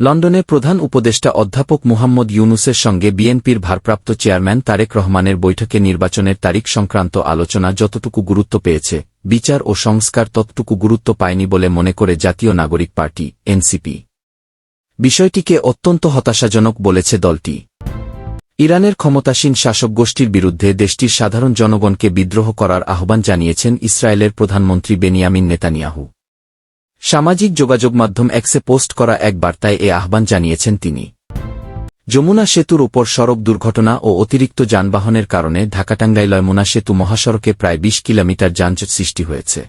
লন্ডনে প্রধান উপদেষ্টা অধ্যাপক মুহাম্মদ ইউনুসের সঙ্গে বিএনপির ভারপ্রাপ্ত চেয়ারম্যান তারেক রহমানের বৈঠকে নির্বাচনের তারিখ সংক্রান্ত আলোচনা যতটুকু গুরুত্ব পেয়েছে, বিচার ও সংস্কার ততটুকু গুরুত্ব পায়নি বলে মনে করে জাতীয় নাগরিক পার্টি, এনসিপি। বিষয়টিকে অত্যন্ত হতাশাজনক বলেছে দলটি। ইরানের ক্ষমতাসীন শাসক গোষ্ঠীর বিরুদ্ধে দেশটির সাধারণ জনগণকে বিদ্রোহ করার আহ্বান জানিয়েছেন ইসরায়েলের প্রধানমন্ত্রী বেনিয়ামিন নেতানিয়াহু। সামাজিক যোগাযোগ মাধ্যম এক্সে পোস্ট করা এক বার্তায় এ আহ্বান জানিয়েছেন তিনি। যমুনা সেতুর উপর সড়ক দুর্ঘটনা ও অতিরিক্ত যানবাহনের কারণে ঢাকাটাঙ্গাইল যমুনা সেতু মহাসড়কে প্রায় ২০ কিলোমিটার যানজট সৃষ্টি হয়েছে।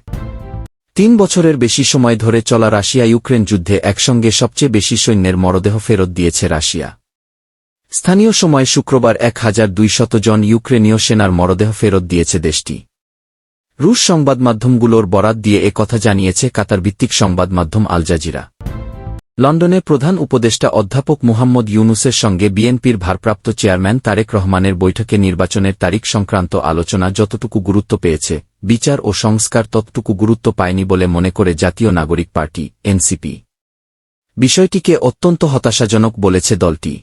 তিন বছরের বেশি সময় ধরে চলা রাশিয়া ইউক্রেন যুদ্ধে একসঙ্গে সবচেয়ে বেশি সৈন্যের মরদেহ ফেরত দিয়েছে রাশিয়া। স্থানীয় সময় শুক্রবার এক হাজার দুইশত জন ইউক্রেনীয় সেনার মরদেহ ফেরত দিয়েছে দেশটি। রুশ সংবাদ মাধ্যমগুলোর বরাত দিয়ে কথা জানিয়েছে কাতার ভিত্তিক সংবাদ মাধ্যম আল জাজিরা। লন্ডনে প্রধান উপদেষ্টা অধ্যাপক মুহাম্মদ ইউনুসের সঙ্গে বিএনপির ভারপ্রাপ্ত চেয়ারম্যান তারেক রহমানের বৈঠকে নির্বাচনের তারিখ সংক্রান্ত আলোচনা যতটুকু গুরুত্ব পেয়েছে, বিচার ও সংস্কার ততটুকু গুরুত্ব পায়নি বলে মনে করে জাতীয় নাগরিক পার্টি, এনসিপি। বিষয়টিকে অত্যন্ত হতাশাজনক বলেছে দলটি।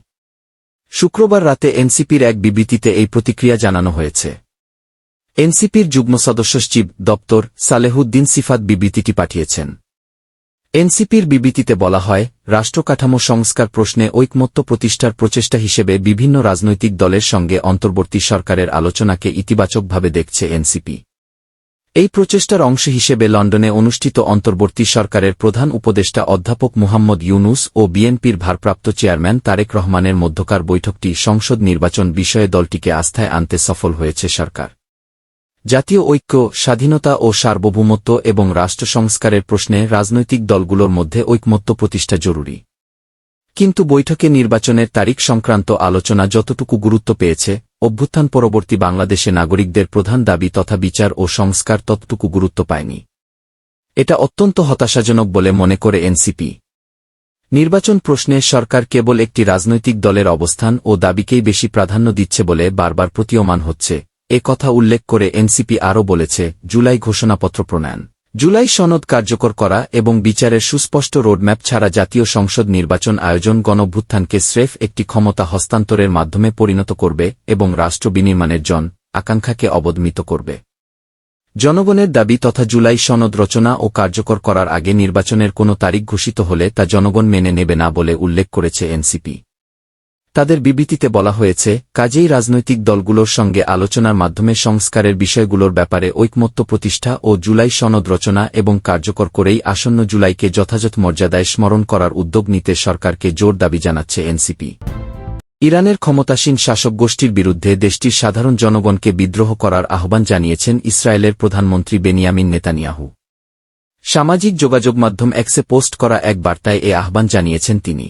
শুক্রবার রাতে এনসিপির এক বিবৃতিতে এই প্রতিক্রিয়া জানানো হয়েছে। এনসিপির যুগ্ম সদস্য সচিব দপ্তর সালেহুদ্দিন সিফাত বিবৃতিটি পাঠিয়েছেন। এনসিপির বিবৃতিতে বলা হয় রাষ্ট্রকাঠামো সংস্কার প্রশ্নে ঐকমত্য প্রতিষ্ঠার প্রচেষ্টা হিসেবে বিভিন্ন রাজনৈতিক দলের সঙ্গে অন্তর্বর্তী সরকারের আলোচনাকে ইতিবাচকভাবে দেখছে এনসিপি। এই প্রচেষ্টার অংশ হিসেবে লন্ডনে অনুষ্ঠিত অন্তর্বর্তী সরকারের প্রধান উপদেষ্টা অধ্যাপক মুহাম্মদ ইউনুস ও বিএনপির ভারপ্রাপ্ত চেয়ারম্যান তারেক রহমানের মধ্যকার বৈঠকটি সংসদ নির্বাচন বিষয়ে দলটিকে আস্থায় আনতে সফল হয়েছে সরকার। জাতীয় ঐক্য, স্বাধীনতা ও সার্বভৌমত্ব এবং রাষ্ট্র সংস্কারের প্রশ্নে রাজনৈতিক দলগুলোর মধ্যে ঐকমত্য প্রতিষ্ঠা জরুরি। কিন্তু বৈঠকে নির্বাচনের তারিখ সংক্রান্ত আলোচনা যতটুকু গুরুত্ব পেয়েছে, অভ্যুত্থান পরবর্তী বাংলাদেশে নাগরিকদের প্রধান দাবি তথা বিচার ও সংস্কার ততটুকু গুরুত্ব পায়নি। এটা অত্যন্ত হতাশাজনক বলে মনে করে এনসিপি। নির্বাচন প্রশ্নে সরকার কেবল একটি রাজনৈতিক দলের অবস্থান ও দাবিকেই বেশি প্রাধান্য দিচ্ছে বলে বারবার প্রতীয়মান হচ্ছে। এ কথা উল্লেখ করে এনসিপি আরও বলেছে, জুলাই ঘোষণাপত্র প্রণয়ন। জুলাই সনদ কার্যকর করা এবং বিচারের সুস্পষ্ট রোডম্যাপ ছাড়া জাতীয় সংসদ নির্বাচন আয়োজন গণভ্যুত্থানকে স্রেফ একটি ক্ষমতা হস্তান্তরের মাধ্যমে পরিণত করবে এবং রাষ্ট্র বিনির্মাণের জন আকাঙ্ক্ষাকে অবদমিত করবে। জনগণের দাবি তথা জুলাই সনদ রচনা ও কার্যকর করার আগে নির্বাচনের কোনো তারিখ ঘোষিত হলে তা জনগণ মেনে নেবে না বলে উল্লেখ করেছে এনসিপি। তাদের বিবৃতিতে বলা হয়েছে, কাজেই রাজনৈতিক দলগুলোর সঙ্গে আলোচনার মাধ্যমে সংস্কারের বিষয়গুলোর ব্যাপারে ঐকমত্য প্রতিষ্ঠা ও জুলাই সনদ রচনা এবং কার্যকর করেই আসন্ন জুলাইকে যথাযথ মর্যাদায় স্মরণ করার উদ্যোগ নিতে সরকারকে জোর দাবি জানাচ্ছে এনসিপি। ইরানের ক্ষমতাসীন শাসক গোষ্ঠীর বিরুদ্ধে দেশটির সাধারণ জনগণকে বিদ্রোহ করার আহ্বান জানিয়েছেন ইসরায়েলের প্রধানমন্ত্রী বেনিয়ামিন নেতানিয়াহু। সামাজিক যোগাযোগ মাধ্যম এক্সে পোস্ট করা এক বার্তায় এ আহ্বান জানিয়েছেন তিনি।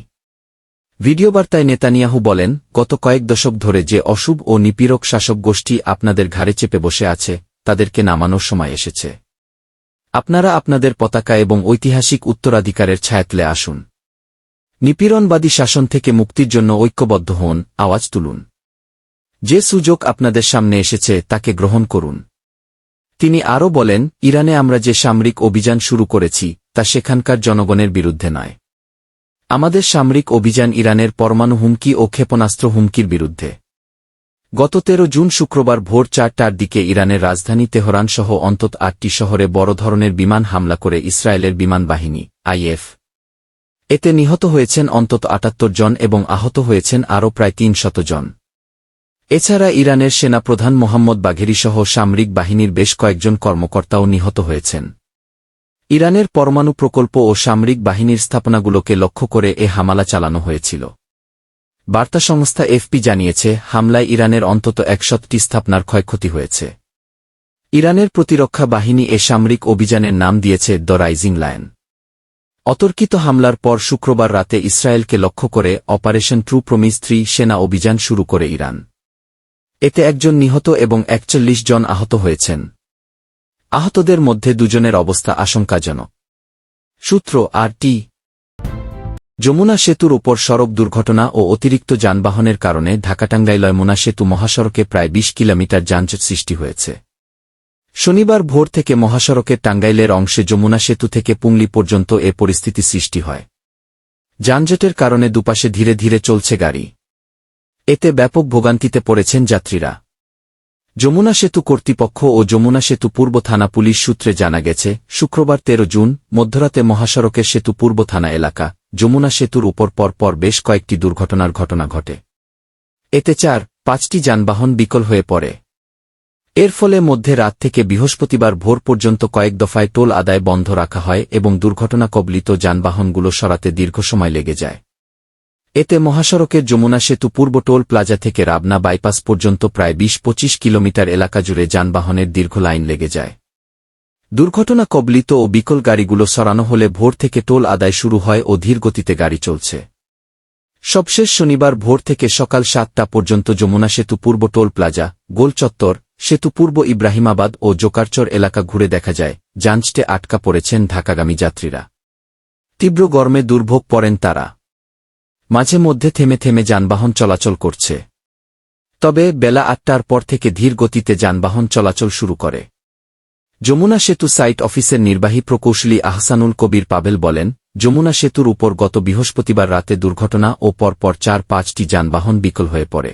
ভিডিও বার্তায় নেতানিয়াহু বলেন, গত কয়েক দশক ধরে যে অশুভ ও নিপীড়ক শাসক গোষ্ঠী আপনাদের ঘাড়ে চেপে বসে আছে, তাদেরকে নামানোর সময় এসেছে। আপনারা আপনাদের পতাকা এবং ঐতিহাসিক উত্তরাধিকারের ছায়াতলে আসুন। নিপীড়নবাদী শাসন থেকে মুক্তির জন্য ঐক্যবদ্ধ হন, আওয়াজ তুলুন। যে সুযোগ আপনাদের সামনে এসেছে, তাকে গ্রহণ করুন। তিনি আরও বলেন, ইরানে আমরা যে সামরিক অভিযান শুরু করেছি, তা সেখানকার জনগণের বিরুদ্ধে নয়। আমাদের সামরিক অভিযান ইরানের পরমাণু হুমকি ও ক্ষেপণাস্ত্র হুমকির বিরুদ্ধে। গত তেরো জুন শুক্রবার ভোর চারটার দিকে ইরানের রাজধানী তেহরান সহ অন্তত আটটি শহরে বড় ধরনের বিমান হামলা করে ইসরায়েলের বিমান বাহিনী, আইএফ। এতে নিহত হয়েছেন অন্তত আটাত্তর জন এবং আহত হয়েছেন আরও প্রায় তিন শত জন। এছাড়া ইরানের সেনাপ্রধান মোহাম্মদ বাঘেরিসহ সামরিক বাহিনীর বেশ কয়েকজন কর্মকর্তাও নিহত হয়েছেন। ইরানের পরমাণু প্রকল্প ও সামরিক বাহিনীর স্থাপনাগুলোকে লক্ষ্য করে এ হামলা চালানো হয়েছিল। বার্তা সংস্থা এফপি জানিয়েছে, হামলায় ইরানের অন্তত একশতটি স্থাপনার ক্ষয়ক্ষতি হয়েছে। ইরানের প্রতিরক্ষা বাহিনী এ সামরিক অভিযানের নাম দিয়েছে দ্য রাইজিং লায়ন অতর্কিত হামলার পর শুক্রবার রাতে ইসরায়েলকে লক্ষ্য করে অপারেশন ট্রু প্রমিস থ্রি সেনা অভিযান শুরু করে ইরান। এতে একজন নিহত এবং একচল্লিশ জন আহত হয়েছেন। আহতদের মধ্যে দুজনের অবস্থা আশঙ্কাজনক। সূত্র আর টি। যমুনা সেতুর ওপর সড়ক দুর্ঘটনা ও অতিরিক্ত যানবাহনের কারণে ঢাকাটাঙ্গাইল যমুনা সেতু মহাসড়কে প্রায় ২০ কিলোমিটার যানজট সৃষ্টি হয়েছে। শনিবার ভোর থেকে মহাসড়কের টাঙ্গাইলের অংশে যমুনা সেতু থেকে পুংলি পর্যন্ত এ পরিস্থিতি সৃষ্টি হয়। যানজটের কারণে দুপাশে ধীরে ধীরে চলছে গাড়ি। এতে ব্যাপক ভোগান্তিতে পড়েছেন যাত্রীরা। যমুনা সেতু কর্তৃপক্ষ ও যমুনা সেতু পূর্ব থানা পুলিশ সূত্রে জানা গেছে, শুক্রবার ১৩ জুন, মধ্যরাতে মহাসড়কের সেতু পূর্ব থানা এলাকা, যমুনা সেতুর উপর পরপর বেশ কয়েকটি দুর্ঘটনার ঘটনা ঘটে। এতে চার, পাঁচটি যানবাহন বিকল হয়ে পড়ে। এর ফলে মধ্যে রাত থেকে বৃহস্পতিবার ভোর পর্যন্ত কয়েক দফায় টোল আদায় বন্ধ রাখা হয় এবং দুর্ঘটনা কবলিত যানবাহনগুলো সরাতে দীর্ঘ সময় লেগে যায়। এতে মহাসড়কের যমুনা সেতু পূর্ব টোল প্লাজা থেকে রাবনা বাইপাস পর্যন্ত প্রায় বিশ পঁচিশ কিলোমিটার এলাকা জুড়ে যানবাহনের দীর্ঘ লাইন লেগে যায়। দুর্ঘটনা কবলিত ও বিকল গাড়িগুলো সরানো হলে ভোর থেকে টোল আদায় শুরু হয় ও ধীর গতিতে গাড়ি চলছে। সবশেষ শনিবার ভোর থেকে সকাল সাতটা পর্যন্ত যমুনা সেতু পূর্ব টোল প্লাজা, গোল চত্বর, সেতু পূর্ব ইব্রাহিমাবাদ ও জোকারচর এলাকা ঘুরে দেখা যায় জাঞ্চটে আটকা পড়েছেন ঢাকাগামী যাত্রীরা। তীব্র গরমে দুর্ভোগ পড়েন তারা। মাঝে মধ্যে থেমে থেমে যানবাহন চলাচল করছে। তবে বেলা আটটার পর থেকে ধীর গতিতে যানবাহন চলাচল শুরু করে। যমুনা সেতু সাইট অফিসের নির্বাহী প্রকৌশলী আহসানুল কবির পাবেল বলেন, যমুনা সেতুর উপর গত বৃহস্পতিবার রাতে দুর্ঘটনা ও পরপর চার পাঁচটি যানবাহন বিকল হয়ে পড়ে।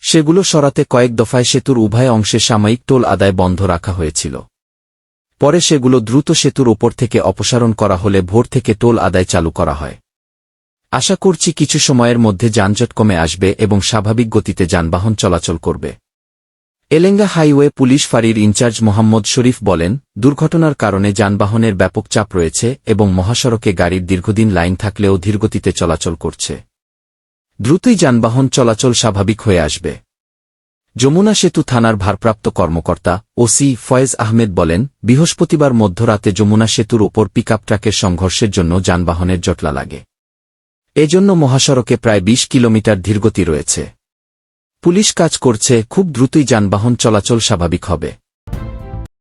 সেগুলো সরাতে কয়েক দফায় সেতুর উভয় অংশে সাময়িক টোল আদায় বন্ধ রাখা হয়েছিল। পরে সেগুলো দ্রুত সেতুর ওপর থেকে অপসারণ করা হলে ভোর থেকে টোল আদায় চালু করা হয়। আশা করছি কিছু সময়ের মধ্যে যানজট কমে আসবে এবং স্বাভাবিক গতিতে যানবাহন চলাচল করবে। এলেঙ্গা হাইওয়ে পুলিশ ফাঁড়ির ইনচার্জ মোহাম্মদ শরীফ বলেন, দুর্ঘটনার কারণে যানবাহনের ব্যাপক চাপ রয়েছে এবং মহাসড়কে গাড়ির দীর্ঘদিন লাইন থাকলেও ধীরগতিতে চলাচল করছে। দ্রুতই যানবাহন চলাচল স্বাভাবিক হয়ে আসবে। যমুনা সেতু থানার ভারপ্রাপ্ত কর্মকর্তা ওসি ফয়েজ আহমেদ বলেন, বৃহস্পতিবার মধ্যরাতে যমুনা সেতুর ওপর পিকআপ ট্রাকের সংঘর্ষের জন্য যানবাহনের জটলা লাগে। এজন্য মহাসড়কে প্রায় ২০ কিলোমিটার ধীরগতি রয়েছে। পুলিশ কাজ করছে, খুব দ্রুতই যানবাহন চলাচল স্বাভাবিক হবে।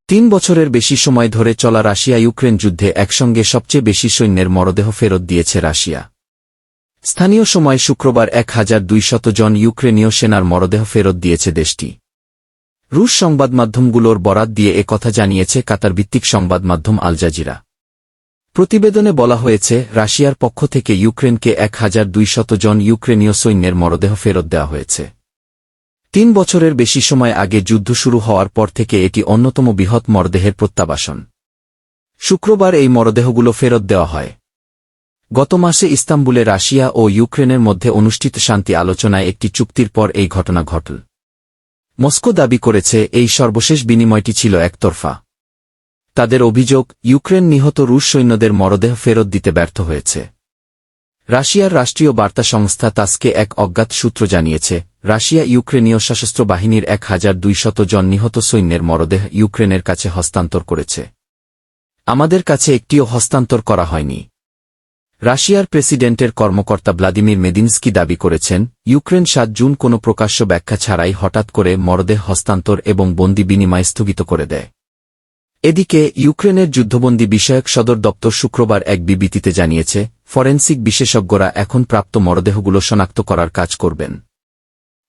তিন বছরের বেশি সময় ধরে চলা রাশিয়া ইউক্রেন যুদ্ধে একসঙ্গে সবচেয়ে বেশি সৈন্যের মরদেহ ফেরত দিয়েছে রাশিয়া। স্থানীয় সময় শুক্রবার এক হাজার দুইশত জন ইউক্রেনীয় সেনার মরদেহ ফেরত দিয়েছে দেশটি। রুশ সংবাদমাধ্যমগুলোর বরাত দিয়ে এ কথা জানিয়েছে কাতার ভিত্তিক সংবাদমাধ্যম আল জাজিরা। প্রতিবেদনে বলা হয়েছে, রাশিয়ার পক্ষ থেকে ইউক্রেনকে এক হাজার দুইশত জন ইউক্রেনীয় সৈন্যের মরদেহ ফেরত দেওয়া হয়েছে। তিন বছরের বেশি সময় আগে যুদ্ধ শুরু হওয়ার পর থেকে এটি অন্যতম বৃহৎ মরদেহের প্রত্যাবাসন। শুক্রবার এই মরদেহগুলো ফেরত দেওয়া হয়। গত মাসে ইস্তাম্বুলে রাশিয়া ও ইউক্রেনের মধ্যে অনুষ্ঠিত শান্তি আলোচনায় একটি চুক্তির পর এই ঘটনা ঘটল। মস্কো দাবি করেছে, এই সর্বশেষ বিনিময়টি ছিল একতরফা। তাদের অভিযোগ, ইউক্রেন নিহত রুশ সৈন্যদের মরদেহ ফেরত দিতে ব্যর্থ হয়েছে। রাশিয়ার রাষ্ট্রীয় বার্তা সংস্থা তাসকে এক অজ্ঞাত সূত্র জানিয়েছে, রাশিয়া ইউক্রেনীয় সশস্ত্র বাহিনীর এক হাজার দুইশত জন নিহত সৈন্যের মরদেহ ইউক্রেনের কাছে হস্তান্তর করেছে। আমাদের কাছে একটিও হস্তান্তর করা হয়নি। রাশিয়ার প্রেসিডেন্টের কর্মকর্তা ভ্লাদিমির মেদিনস্কি দাবি করেছেন, ইউক্রেন সাত জুন কোনো প্রকাশ্য ব্যাখ্যা ছাড়াই হঠাৎ করে মরদেহ হস্তান্তর এবং বন্দি বিনিময় স্থগিত করে দেয়। এদিকে, ইউক্রেনের যুদ্ধবন্দী বিষয়ক সদর দপ্তর শুক্রবার এক বিবৃতিতে জানিয়েছে, ফরেন্সিক বিশেষজ্ঞরা এখন প্রাপ্ত মরদেহগুলো শনাক্ত করার কাজ করবেন।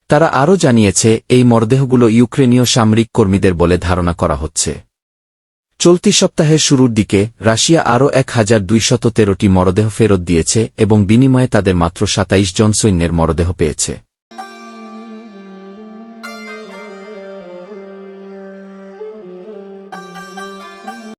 তারা আরও জানিয়েছে, এই মরদেহগুলো ইউক্রেনীয় সামরিক কর্মীদের বলে ধারণা করা হচ্ছে। চলতি সপ্তাহের শুরুর দিকে, রাশিয়া আরও এক হাজার দুইশত তেরোটি মরদেহ ফেরত দিয়েছে এবং বিনিময়ে তাদের মাত্র সাতাইশ জন সৈন্যের মরদেহ পেয়েছে।